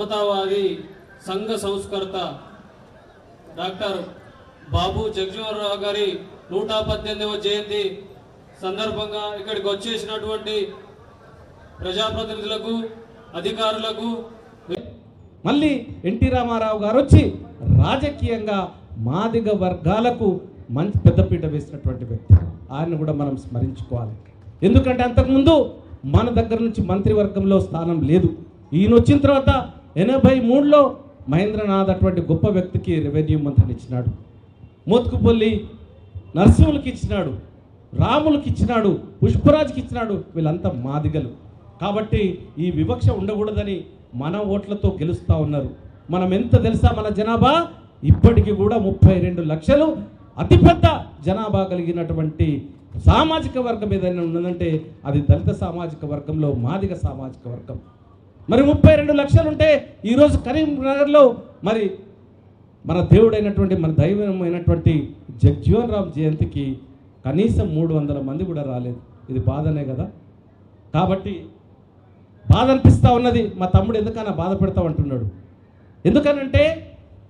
సమతావాది సంఘ సంస్కర్త డాక్టర్ బాబు జగజీవనరావు గారి నూట పద్దెనిమిదవ జయంతి సందర్భంగా ఇక్కడికి వచ్చేసినటువంటి ప్రజాప్రతినిధులకు అధికారులకు మళ్ళీ ఎన్టీ రామారావు గారు వచ్చి రాజకీయంగా మాదిగ వర్గాలకు మంచి పెద్దపీట వేసినటువంటి వ్యక్తి. ఆయన కూడా మనం స్మరించుకోవాలి. ఎందుకంటే అంతకుముందు మన దగ్గర నుంచి మంత్రివర్గంలో స్థానం లేదు. ఈయన వచ్చిన తర్వాత ఎనభై మూడులో మహేంద్రనాథ్ అటువంటి గొప్ప వ్యక్తికి రెవెన్యూ మంత్రిని ఇచ్చినాడు. మోత్కుపల్లి నర్సింహులకి ఇచ్చినాడు. రాములకి ఇచ్చినాడు. పుష్పరాజుకి ఇచ్చినాడు. వీళ్ళంతా మాదిగలు. కాబట్టి ఈ వివక్ష ఉండకూడదని మన ఓట్లతో గెలుస్తూ ఉన్నారు. మనం ఎంత తెలుసా మన జనాభా? ఇప్పటికీ కూడా ముప్పై రెండు లక్షలు. అతిపెద్ద జనాభా కలిగినటువంటి సామాజిక వర్గం ఏదైనా ఉన్నదంటే అది దళిత సామాజిక వర్గంలో మాదిగ సామాజిక వర్గం. మరి ముప్పై రెండు లక్షలు ఉంటే ఈరోజు కరీంనగర్లో మరి మన దేవుడైనటువంటి మన దైవమైనటువంటి జగ్జీవన్ రామ్ జయంతికి కనీసం మూడు వందల మంది కూడా రాలేదు. ఇది బాధనే కదా? కాబట్టి బాధ అనిపిస్తూ ఉన్నది మా తమ్ముడు ఎందుకన్నా బాధ పెడతా అంటున్నాడు. ఎందుకనంటే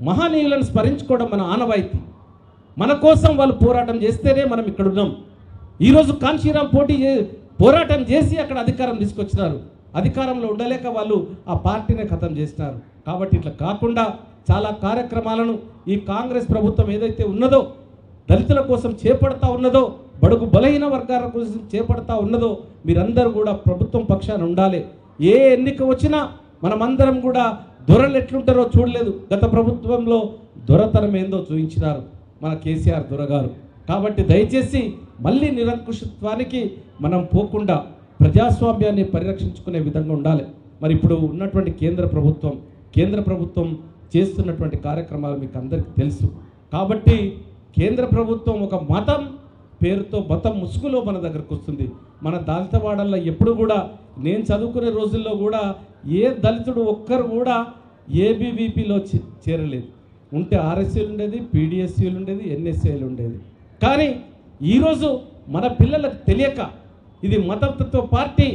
మహానీయులను స్మరించుకోవడం మన ఆనవాయితీ. మన కోసం వాళ్ళు పోరాటం చేస్తేనే మనం ఇక్కడ ఉన్నాం ఈరోజు కాంశీరామ్ పోటీ పోరాటం చేసి అక్కడ అధికారం తీసుకొచ్చినారు. అధికారంలో ఉండలేక వాళ్ళు ఆ పార్టీనే ఖతం చేసినారు కాబట్టి ఇట్లా కాకుండా చాలా కార్యక్రమాలను ఈ కాంగ్రెస్ ప్రభుత్వం ఏదైతే ఉన్నదో దళితుల కోసం చేపడతా ఉన్నదో బడుగు బలహీన వర్గాల కోసం చేపడతా ఉన్నదో మీరందరూ కూడా ప్రభుత్వం పక్షాన ఉండాలి. ఏ ఎన్నిక వచ్చినా మనమందరం కూడా దొరలు ఎట్లుంటారో చూడలేదు. గత ప్రభుత్వంలో దొరతనం ఏందో చూపించినారు మన కేసీఆర్ దొరగారు. కాబట్టి దయచేసి మళ్ళీ నిరంకుశత్వానికి మనం పోకుండా ప్రజాస్వామ్యాన్ని పరిరక్షించుకునే విధంగా ఉండాలి. మరి ఇప్పుడు ఉన్నటువంటి కేంద్ర ప్రభుత్వం కేంద్ర ప్రభుత్వం చేస్తున్నటువంటి కార్యక్రమాలు మీకు అందరికీ తెలుసు. కాబట్టి కేంద్ర ప్రభుత్వం ఒక మతం పేరుతో మతం ముసుగులో మన దగ్గరకు వస్తుంది. మన దళితవాడల్లో ఎప్పుడు కూడా నేను చదువుకునే రోజుల్లో కూడా ఏ దళితుడు ఒక్కరు కూడా ఏబీవీపీలో చేరలేదు. ఉంటే ఆర్ఎస్సీలు ఉండేది పీడిఎస్సీలు ఉండేది ఎన్ఎస్సీలు ఉండేది. కానీ ఈరోజు మన పిల్లలకు తెలియక ఇది మతతత్వ పార్టీ.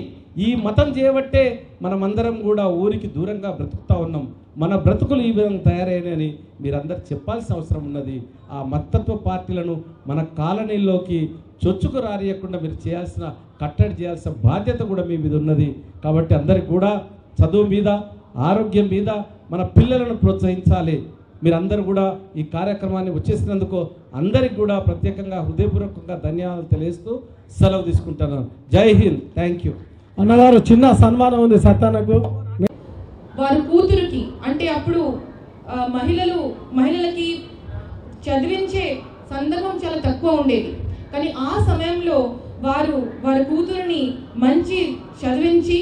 ఈ మతం చేయబట్టే మనమందరం కూడా ఊరికి దూరంగా బ్రతుకుతా ఉన్నాం. మన బ్రతుకులు ఈ విధంగా తయారైనని మీరందరూ చెప్పాల్సిన అవసరం ఉన్నది. ఆ మతత్వ పార్టీలను మన కాలనీలోకి చొచ్చుకు రారియకుండా మీరు చేయాల్సిన కట్టడి చేయాల్సిన బాధ్యత కూడా మీ మీద ఉన్నది. కాబట్టి అందరికి కూడా చదువు మీద ఆరోగ్యం మీద మన పిల్లలను ప్రోత్సహించాలి. మీరందరూ కూడా ఈ కార్యక్రమాన్ని వచ్చేసినందుకు అందరికి కూడా ప్రత్యేకంగా హృదయపూర్వకంగా ధన్యవాదాలు తెలియజేస్తూ సెలవు తీసుకుంటున్నాను జై హింద్. Thank you. అన్నగారు చిన్న సన్మానం ఉంది సత్తానకు. వారి కూతురికి అంటే అప్పుడు మహిళలు మహిళలకి చదివించే సందర్భం చాలా తక్కువ ఉండేది. కానీ ఆ సమయంలో వారు వారి కూతురిని మంచి చదివించి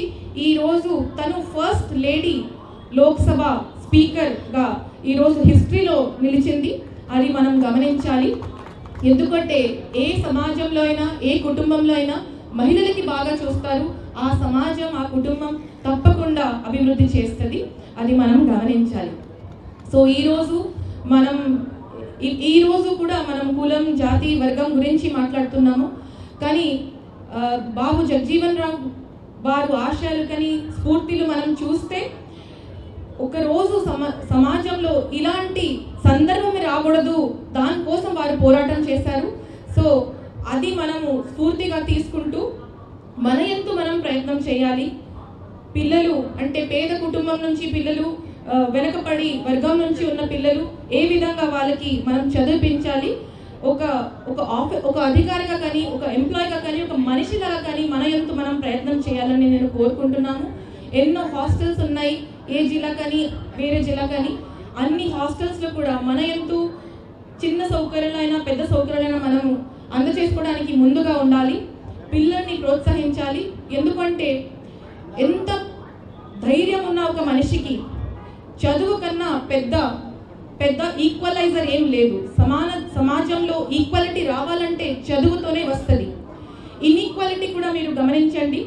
ఈరోజు తను ఫస్ట్ లేడీ లోక్సభ స్పీకర్గా ఈరోజు హిస్టరీలో నిలిచింది. అది మనం గమనించాలి. ఎందుకంటే ఏ సమాజంలో అయినా ఏ కుటుంబంలో అయినా మహిళలకి బాగా చూస్తారు. ఆ సమాజం ఆ కుటుంబం తప్పకుండా అభివృద్ధి చేస్తుంది. అది మనం గమనించాలి. సో ఈరోజు మనం ఈ- రోజు కూడా మనం కులం జాతి వర్గం గురించి మాట్లాడుతున్నాము. కానీ బాబు జగజీవన్ రావు వారు ఆశయాలు కానీ స్ఫూర్తిలు మనం చూస్తే ఒక రోజు సమ సమాజంలో ఇలాంటి సందర్భం రాకూడదు. దానికోసం వారు పోరాటం చేశారు. సో అది మనము స్ఫూర్తిగా తీసుకుంటూ మన ఎంతు మనం ప్రయత్నం చేయాలి. పిల్లలు అంటే పేద కుటుంబం నుంచి పిల్లలు వెనకపడి వర్గం నుంచి ఉన్న పిల్లలు ఏ విధంగా వాళ్ళకి మనం చదివించాలి? ఒక ఒక ఆఫీ ఒక అధికారిగా కానీ ఒక ఎంప్లాయీగా కానీ ఒక మనిషిలాగా కానీ మన ఎంతు మనం ప్రయత్నం చేయాలని నేను కోరుకుంటున్నాను. ఎన్నో హాస్టల్స్ ఉన్నాయి ఏ జిల్లా కానీ వేరే జిల్లా కానీ. అన్ని హాస్టల్స్లో కూడా మన ఎంతు చిన్న సౌకర్యాలైనా పెద్ద సౌకర్యాలైనా మనము అందచేసుకోవడానికి ముందుగా ఉండాలి పిల్లల్ని ప్రోత్సహించాలి. ఎందుకంటే ఎంత ధైర్యం ఉన్న ఒక మనిషికి చదువు కన్నా పెద్ద పెద్ద ఈక్వలైజర్ ఏం లేదు. సమాన సమాజంలో ఈక్వాలిటీ రావాలంటే చదువుతోనే వస్తుంది. ఇన్ఈక్వాలిటీ కూడా మీరు గమనించండి.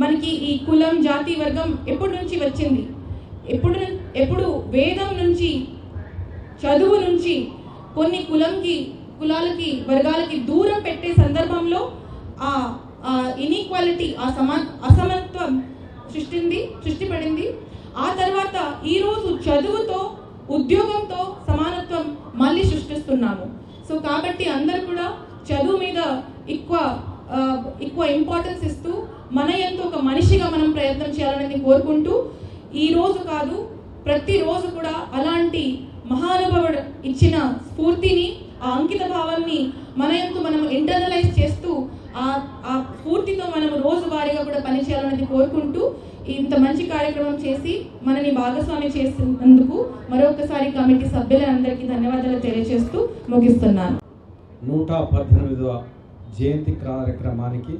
మనకి ఈ కులం జాతి వర్గం ఎప్పటి నుంచి వచ్చింది? ఎప్పుడు ఎప్పుడు వేదం నుంచి చదువు నుంచి కొన్ని కులంకి కులాలకి వర్గాలకి దూరం పెట్టే సందర్భంలో ఆ ఇన్ఈక్వాలిటీ ఆ సమా అసమత్వం సృష్టింది సృష్టిపడింది. ఆ తర్వాత ఈరోజు చదువుతో ఉద్యోగంతో సమానత్వం మళ్ళీ సృష్టిస్తున్నాము. సో కాబట్టి అందరు కూడా చదువు మీద ఎక్కువ ఎక్కువ ఇంపార్టెన్స్ ఇస్తూ మన ఎంతో ఒక మనిషిగా మనం ప్రయత్నం చేయాలని కోరుకుంటూ ఈ రోజు కాదు ప్రతిరోజు కూడా అలాంటి మహానుభావుడు ఇచ్చిన స్ఫూర్తిని ఆ అంకిత భావాన్ని మన ఎంతో మనం ఇంటర్నలైజ్ చేస్తూ ఆ ఆ స్ఫూర్తితో మనం రోజువారీగా కూడా పనిచేయాలనేది కోరుకుంటూ ఇంత మంచి కార్యక్రమం చేసి మనని భాగస్వామి చేసినందుకు మరొకసారి కమిటీ సభ్యులందరికీ ధన్యవాదాలు తెలియజేస్తూ ముగిస్తున్నాను. నూట పద్దెనిమిదవ జయంతి కార్యక్రమానికి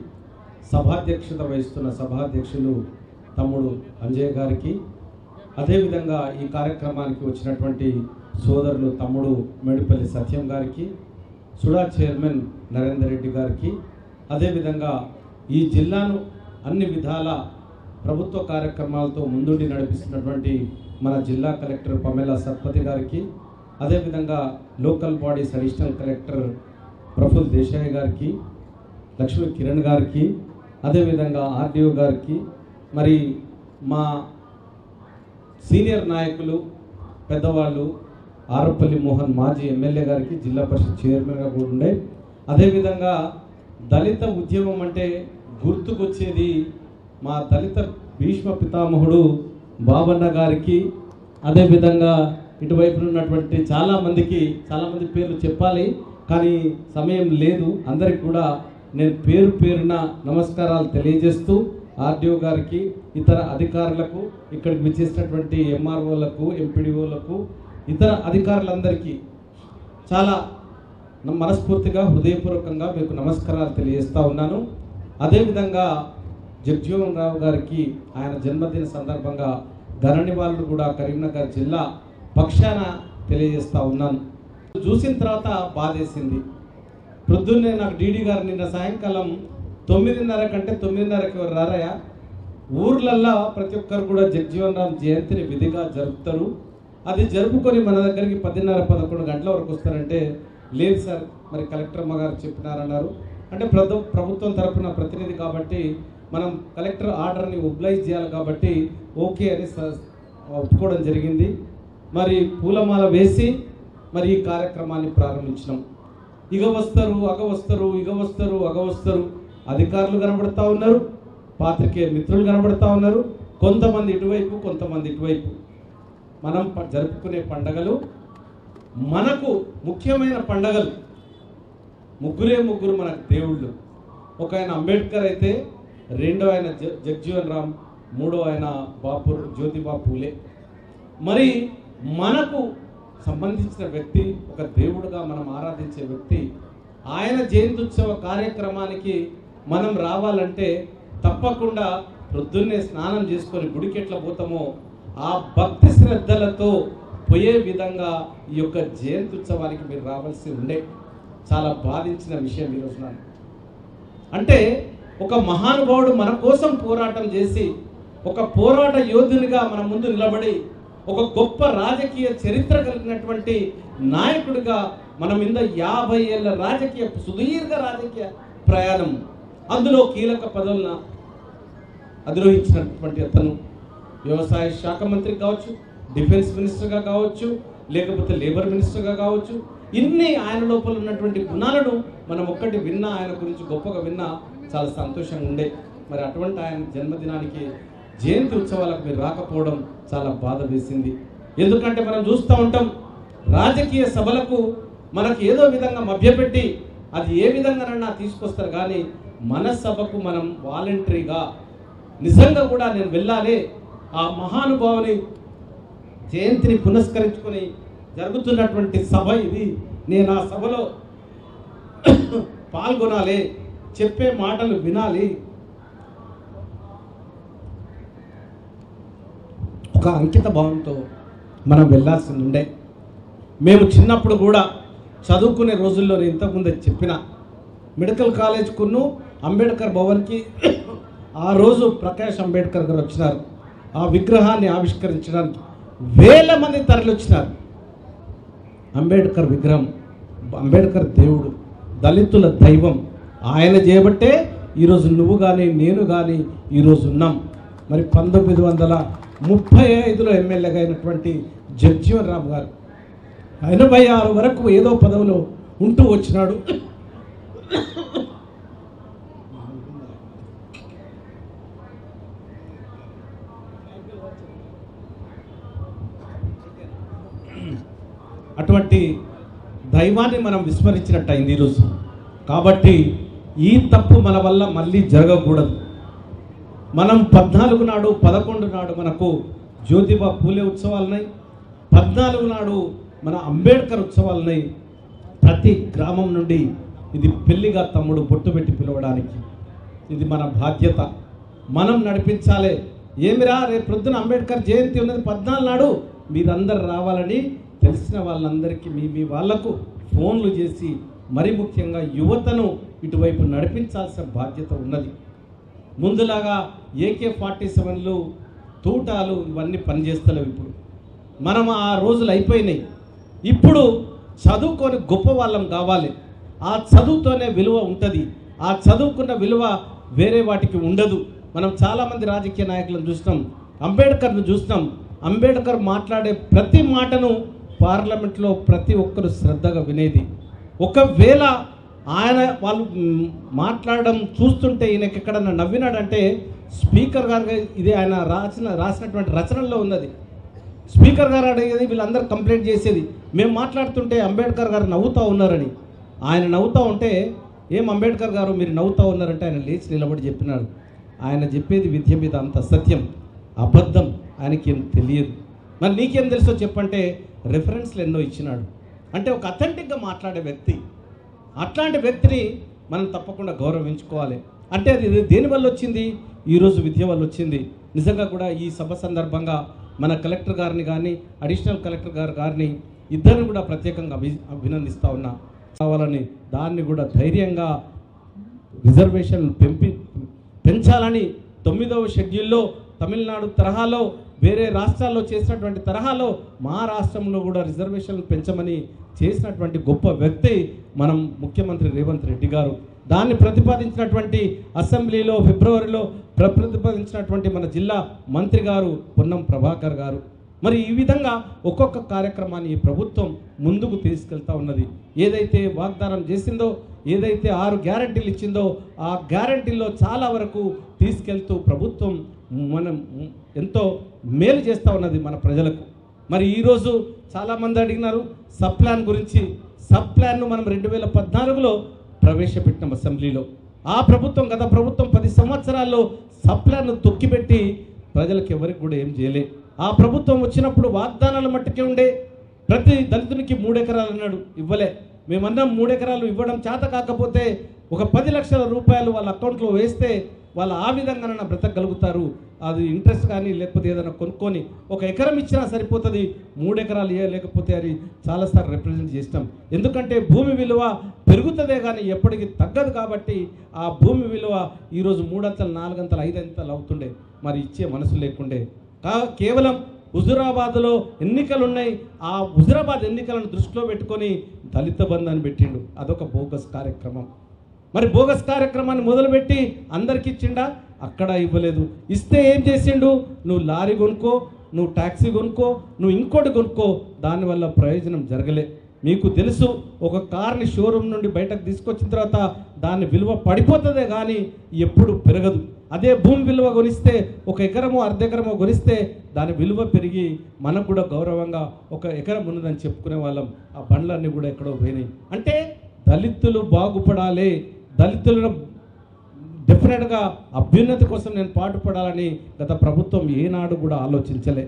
సభాధ్యక్షత వహిస్తున్న సభాధ్యక్షులు తమ్ముడు అంజయ్ గారికి అదేవిధంగా ఈ కార్యక్రమానికి వచ్చినటువంటి సోదరులు తమ్ముడు మేడిపల్లి సత్యం గారికి సుడా చైర్మన్ నరేందర్ రెడ్డి గారికి అదేవిధంగా ఈ జిల్లాను అన్ని విధాల ప్రభుత్వ కార్యక్రమాలతో ముందుండి నడిపిస్తున్నటువంటి మన జిల్లా కలెక్టర్ పమేలా సత్పతి గారికి అదేవిధంగా local bodies additional collector Prafull Desai గారికి లక్ష్మీ కిరణ్ గారికి అదేవిధంగా ఆర్డీఓ గారికి మరి మా సీనియర్ నాయకులు పెద్దవాళ్ళు ఆరపల్లి మోహన్ మాజీ ఎమ్మెల్యే గారికి జిల్లా పరిషత్ చైర్మన్గా కూడా ఉండే. అదేవిధంగా దళిత ఉద్యమం అంటే గుర్తుకొచ్చేది మా దళిత భీష్మ పితామహుడు బాబన్న గారికి. అదేవిధంగా ఇటువైపు ఉన్నటువంటి చాలామందికి చాలామంది పేర్లు చెప్పాలి. కానీ సమయం లేదు. అందరికి కూడా నేను పేరు పేరున నమస్కారాలు తెలియజేస్తూ ఆర్డీఓ గారికి ఇతర అధికారులకు ఇక్కడికి విచ్చేసినటువంటి ఎంఆర్ఓలకు ఎంపీడీఓలకు ఇతర అధికారులందరికీ చాలా మనస్ఫూర్తిగా హృదయపూర్వకంగా మీకు నమస్కారాలు తెలియజేస్తూ ఉన్నాను. అదేవిధంగా జగ్జీవన్ రావు గారికి ఆయన జన్మదిన సందర్భంగా ఘన నివాళులు కూడా కరీంనగర్ జిల్లా పక్షాన తెలియజేస్తూ ఉన్నాను. చూసిన తర్వాత బాధేసింది. ప్రొద్దున్నే నాకు డీడీ గారు నిన్న సాయంకాలం తొమ్మిదిన్నర కంటే తొమ్మిదిన్నరకి ఎవరు ఊర్లల్లో ప్రతి ఒక్కరు కూడా జగ్జీవన్ రామ్ జయంతిని విధిగా జరుపుతారు. అది జరుపుకొని మన దగ్గరికి పదిన్నర పదకొండు గంటల వరకు వస్తారంటే లేదు సార్ మరి కలెక్టర్ అమ్మ గారు చెప్పినారన్నారు. అంటే ప్రభు ప్రభుత్వం తరఫున ప్రతినిధి కాబట్టి మనం కలెక్టర్ ఆర్డర్ని ఒబ్లైజ్ చేయాలి కాబట్టి ఓకే అని స- ఒప్పుకోవడం జరిగింది. మరి పూలమాల వేసి మరి ఈ కార్యక్రమాన్ని ప్రారంభించినాం. ఇగ వస్తారు అగ వస్తారు ఇగ వస్తారు అగ వస్తారు అధికారులు కనబడతా ఉన్నారు పాత్రికేయ మిత్రులు కనబడతా ఉన్నారు కొంతమంది ఇటువైపు కొంతమంది ఇటువైపు. మనం ప- జరుపుకునే పండగలు మనకు ముఖ్యమైన పండగలు. ముగ్గురే ముగ్గురు మనకు దేవుళ్ళు. ఒక ఆయన అంబేద్కర్ అయితే రెండో ఆయన జగ్జీవన్ రామ్ మూడో ఆయన బాపు జ్యోతిబా పూలే. మరి మనకు సంబంధించిన వ్యక్తి ఒక దేవుడుగా మనం ఆరాధించే వ్యక్తి ఆయన జయంత్యుత్సవ కార్యక్రమానికి మనం రావాలంటే తప్పకుండా ప్రొద్దున్నే స్నానం చేసుకొని గుడికి ఎట్లా పోతామో ఆ భక్తి శ్రద్ధలతో పోయే విధంగా ఈ యొక్క జయంత్యుత్సవానికి మీరు రావాల్సి ఉండే చాలా బాధించిన విషయం ఈరోజు నాకు అంటే ఒక మహానుభావుడు మన కోసం పోరాటం చేసి ఒక పోరాట యోధునిగా మన ముందు నిలబడి ఒక గొప్ప రాజకీయ చరిత్ర కలిగినటువంటి నాయకుడిగా మన మీద యాభై ఏళ్ళ రాజకీయ సుదీర్ఘ రాజకీయ ప్రయాణం అందులో కీలక పదవులను అధిరోహించినటువంటి అతను. వ్యవసాయ శాఖ మంత్రి కావచ్చు డిఫెన్స్ మినిస్టర్గా కావచ్చు లేకపోతే లేబర్ మినిస్టర్గా కావచ్చు ఇన్ని ఆయన లోపల ఉన్నటువంటి గుణాలను మనం ఒక్కటి విన్నా ఆయన గురించి గొప్పగా విన్నా చాలా సంతోషంగా ఉండే. మరి అటువంటి ఆయన జన్మదినానికి జయంతి ఉత్సవాలకు మీరు రాకపోవడం చాలా బాధ వేసింది. ఎందుకంటే మనం చూస్తూ ఉంటాం రాజకీయ సభలకు మనకు ఏదో విధంగా మభ్యపెట్టి అది ఏ విధంగానన్నా తీసుకొస్తారు కానీ మన సభకు మనం వాలంటరీగా నిజంగా కూడా నేను వెళ్ళాలి. ఆ మహానుభావుని జయంతిని పునస్కరించుకొని జరుగుతున్నటువంటి సభ ఇది. నేను ఆ సభలో పాల్గొనాలి చెప్పే మాటలు వినాలి. ఒక అంకిత భావంతో మనం వెళ్ళాల్సింది ఉండే మేము చిన్నప్పుడు కూడా చదువుకునే రోజుల్లో నేను ఇంతకుముందు చెప్పిన మెడికల్ కాలేజ్కును అంబేద్కర్ భవన్కి ఆ రోజు ప్రకాష్ అంబేద్కర్ గారు వచ్చినారు. ఆ విగ్రహాన్ని ఆవిష్కరించడానికి వేల మంది తరలివచ్చినారు అంబేద్కర్ విగ్రహం అంబేద్కర్ దేవుడు దళితుల దైవం ఆయన చేయబట్టే ఈరోజు నువ్వు కానీ నేను కానీ ఈరోజు ఉన్నాం. మరి పంతొమ్మిది వందల ముప్పై ఐదులో ఎమ్మెల్యేగా అయినటువంటి జగ్జీవన్ రామ్ గారు ఎనభై ఆరు వరకు ఏదో పదవిలో ఉంటూ వచ్చినాడు. అటువంటి దైవాన్ని మనం విస్మరించినట్టు అయింది ఈరోజు. కాబట్టి ఈ తప్పు మన వల్ల మళ్ళీ జరగకూడదు. మనం పద్నాలుగు నాడు పదకొండు నాడు మనకు జ్యోతిబా పూలే ఉత్సవాలున్నాయి. పద్నాలుగు నాడు మన అంబేద్కర్ ఉత్సవాలున్నాయి. ప్రతి గ్రామం నుండి ఇది పెళ్ళిగా తమ్ముడు బొట్టు పెట్టి పిలవడానికి. ఇది మన బాధ్యత. మనం నడిపించాలి. ఏమిరా రేపు ప్రొద్దున అంబేద్కర్ జయంతి ఉన్నది పద్నాలుగు నాడు. మీరందరు రావాలని తెలిసిన వాళ్ళందరికీ మీ మీ వాళ్ళకు ఫోన్లు చేసి మరి ముఖ్యంగా యువతను ఇటువైపు నడిపించాల్సిన బాధ్యత ఉన్నది. ముందులాగా ఏకే ఫార్టీ సెవెన్లు తూటాలు ఇవన్నీ పనిచేస్తలేవు ఇప్పుడు. మనం ఆ రోజులు అయిపోయినాయి. ఇప్పుడు చదువుకొని గొప్ప వాళ్ళం కావాలి. ఆ చదువుతోనే విలువ ఉంటుంది. ఆ చదువుకున్న విలువ వేరే వాటికి ఉండదు. మనం చాలామంది రాజకీయ నాయకులను చూస్తాం అంబేద్కర్ను చూస్తాం అంబేద్కర్ మాట్లాడే ప్రతి మాటను పార్లమెంట్లో ప్రతి ఒక్కరు శ్రద్ధగా వినేది. ఒకవేళ ఆయన వాళ్ళు మాట్లాడడం చూస్తుంటే ఈయనకి ఎక్కడన్నా నవ్వినాడంటే స్పీకర్ గారు ఇది ఆయన రాసిన రాసినటువంటి రచనల్లో ఉన్నది. స్పీకర్ గారు అడిగేది వీళ్ళందరూ కంప్లైంట్ చేసేది మేము మాట్లాడుతుంటే అంబేద్కర్ గారు నవ్వుతూ ఉన్నారని. ఆయన నవ్వుతూ ఉంటే ఏం అంబేద్కర్ గారు మీరు నవ్వుతూ ఉన్నారంటే ఆయన లేచి నిలబడి చెప్పినాడు. ఆయన చెప్పేది విద్య మీద అంత సత్యం అబద్ధం ఆయనకి ఏం తెలియదు. మరి నీకేం తెలుసో చెప్పంటే రెఫరెన్స్లు ఎన్నో ఇచ్చినాడు. అంటే ఒక అథెంటిక్గా మాట్లాడే వ్యక్తి అట్లాంటి వ్యక్తిని మనం తప్పకుండా గౌరవించుకోవాలి. అంటే అది దేని వల్ల వచ్చింది ఈరోజు విద్య వల్ల వచ్చింది నిజంగా కూడా ఈ సభ సందర్భంగా మన కలెక్టర్ గారిని కానీ అడిషనల్ కలెక్టర్ గారు గారిని ఇద్దరిని కూడా ప్రత్యేకంగా అభి అభినందిస్తూ ఉన్నా. కావాలని దాన్ని కూడా ధైర్యంగా రిజర్వేషన్ పెంపి పెంచాలని తొమ్మిదవ షెడ్యూల్లో తమిళనాడు తరహాలో వేరే రాష్ట్రాల్లో చేసినటువంటి తరహాలో మా రాష్ట్రంలో కూడా రిజర్వేషన్లు పెంచమని చేసినటువంటి గొప్ప వ్యక్తి మనం ముఖ్యమంత్రి రేవంత్ రెడ్డి గారు. దాన్ని ప్రతిపాదించినటువంటి అసెంబ్లీలో ఫిబ్రవరిలో ప్ర- ప్రతిపాదించినటువంటి మన జిల్లా మంత్రి గారు పొన్నం ప్రభాకర్ గారు. మరి ఈ విధంగా ఒక్కొక్క కార్యక్రమాన్ని ఈ ప్రభుత్వం ముందుకు తీసుకెళ్తా ఉన్నది. ఏదైతే వాగ్దానం చేసిందో ఏదైతే ఆరు గ్యారంటీలు ఇచ్చిందో ఆ గ్యారంటీల్లో చాలా వరకు తీసుకెళ్తూ ప్రభుత్వం మనం ఎంతో మేలు చేస్తూ ఉన్నది మన ప్రజలకు. మరి ఈరోజు చాలామంది అడిగినారు సబ్ ప్లాన్ గురించి. సబ్ ప్లాన్ను మనం రెండు వేల పద్నాలుగులో ప్రవేశపెట్టినాం అసెంబ్లీలో. ఆ ప్రభుత్వం గత ప్రభుత్వం పది సంవత్సరాల్లో సబ్ ప్లాన్ను తొక్కిపెట్టి ప్రజలకు ఎవరికి కూడా ఏం చేయలే. ఆ ప్రభుత్వం వచ్చినప్పుడు వాగ్దానాలు మట్టుకే ఉండే. ప్రతి దళితునికి మూడెకరాలు అన్నాడు ఇవ్వలే. మేమన్నాం మూడెకరాలు ఇవ్వడం చేత కాకపోతే ఒక పది లక్షల రూపాయలు వాళ్ళ అకౌంట్లో వేస్తే వాళ్ళు ఆ విధంగానైనా బ్రతకగలుగుతారు. అది ఇంట్రెస్ట్ కానీ లేకపోతే ఏదైనా కొనుక్కొని ఒక ఎకరం ఇచ్చినా సరిపోతుంది. మూడు ఎకరాలు లేకపోతే అని చాలాసార్లు రిప్రజెంట్ చేసినాం. ఎందుకంటే భూమి విలువ పెరుగుతుందే కానీ ఎప్పటికీ తగ్గదు కాబట్టి ఆ భూమి విలువ ఈరోజు మూడంతలు నాలుగంతలు ఐదంతలు అవుతుండే. మరి ఇచ్చే మనసు లేకుండే. కా కేవలం హుజురాబాద్లో ఎన్నికలు ఉన్నాయి ఆ హుజురాబాద్ ఎన్నికలను దృష్టిలో పెట్టుకొని దళిత బంధాన్ని పెట్టిండు. అదొక బోగస్ కార్యక్రమం. మరి బోగస్ కార్యక్రమాన్ని మొదలుపెట్టి అందరికి ఇచ్చిండా? అక్కడ ఇవ్వలేదు. ఇస్తే ఏం చేసిండు? నువ్వు లారీ కొనుక్కో నువ్వు ట్యాక్సీ కొనుక్కో నువ్వు ఇంకోటి కొనుక్కో. దానివల్ల ప్రయోజనం జరగలే. మీకు తెలుసు ఒక కార్ని షోరూమ్ నుండి బయటకు తీసుకొచ్చిన తర్వాత దాని విలువ పడిపోతుందే కానీ ఎప్పుడు పెరగదు. అదే భూమి విలువ కొనిస్తే ఒక ఎకరమో అర్ధెకరమో కొనిస్తే దాని విలువ పెరిగి మనకు కూడా గౌరవంగా ఒక ఎకరం ఉన్నదని చెప్పుకునే వాళ్ళం. ఆ బండ్లన్నీ కూడా ఎక్కడో పోయినాయి. అంటే దళితులు బాగుపడాలి. దళితులను డెఫినెట్గా అభ్యున్నతి కోసం నేను పాటుపడాలని గత ప్రభుత్వం ఏనాడు కూడా ఆలోచించలే.